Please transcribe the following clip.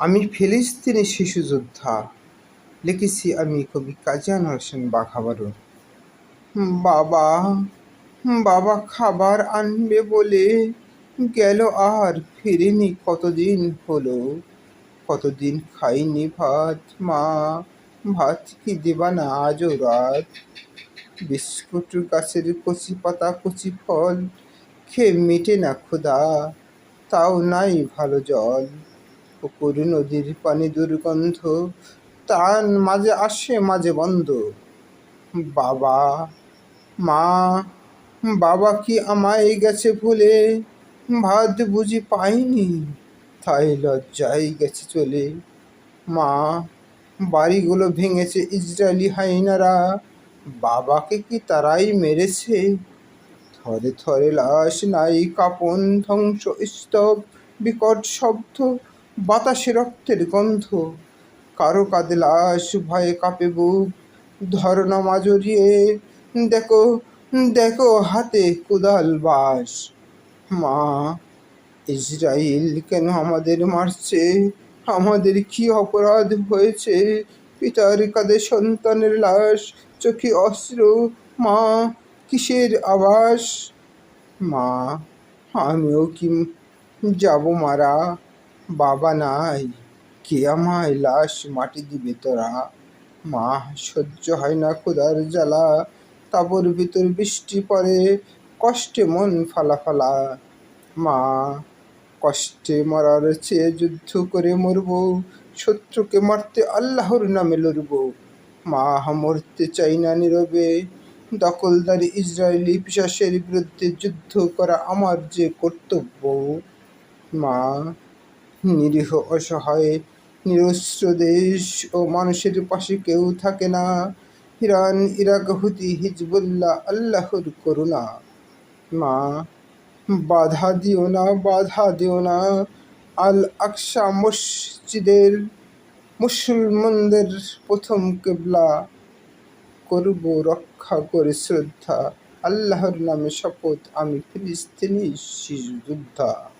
আমি ফিলিস্তিনি শিশু যোদ্ধা। লিখেছি আমি কবি কাজী হোসেন বাঘাবারু বাবা বাবা খাবার আনবে বলে গেল আর ফিরেনি কতদিন হলো। কতদিন খাইনি ভাত, মা, ভাত কি দেবা না আজও রাত। বিস্কুট, গাছের কচি পাতা, কচি ফল, খেয়ে মেটে না ক্ষুধা, তাও নাই ভালো জল। পুকুর, নদীর পানি দুর্গন্ধ তার মাঝে আসে, মাঝে বন্ধ। বাবা, মা, বাবা কি আমায় গেছে ভুলে? ভাত বুঝি পাইনি, তাই লজ্জায় গেছে চলে। মা, বাড়িগুলো ভেঙেছে ইসরায়েলি হাইনারা, বাবাকে কি তারাই মেরেছে? থরে থরে লাশ নাই, কাপন ধ্বংস, স্তব, বিকট শব্দ বাতাসে রক্তের গন্ধ। কারও কাঁধে লাশ, ভয়ে কাঁপে বুক। ধরনা মাজরিয়ে দেখো দেখো হাতে কোদাল বাস। মা ইসরায়েল কেন আমাদের মারছে? আমাদের কি অপরাধ হয়েছে? পিতার কাঁধে সন্তানের লাশ, চোখে অস্ত্র। মা, কিসের আবাস? মা, আমিও কি যাব মারা? বাবা নাই, কে আমায় লাশ মাটি দিবে তোরা? মা, সহ্য হয় না খোদার জ্বালা। তাপর ভিতর বৃষ্টি পড়ে, কষ্টে মন ফালা ফালা। মা, কষ্টে মরার চেয়ে যুদ্ধ করে মরব, শত্রুকে মারতে আল্লাহর নামে লড়ব। মা, মরতে চাই না নীরবে। দখলদারি ইসরায়েলি পিশাসের বিরুদ্ধে যুদ্ধ করা আমার যে কর্তব্য। মা নিরীহ অসহায় নিরস্ত্র দেশ ও মানুষের পাশে কেউ থাকে না। ইরান ইরাক হুতি হিজবুল্লাহ, আল্লাহর করুণা। মা, বাধা দিও না, বাধা দিও না। আল আকসা মসজিদের মুসলমানদের প্রথম কেবলা। করব রক্ষা করে শ্রদ্ধা। আল্লাহর নামে শপথ, আমি ফিলিস্তিনি শিশু যোদ্ধা।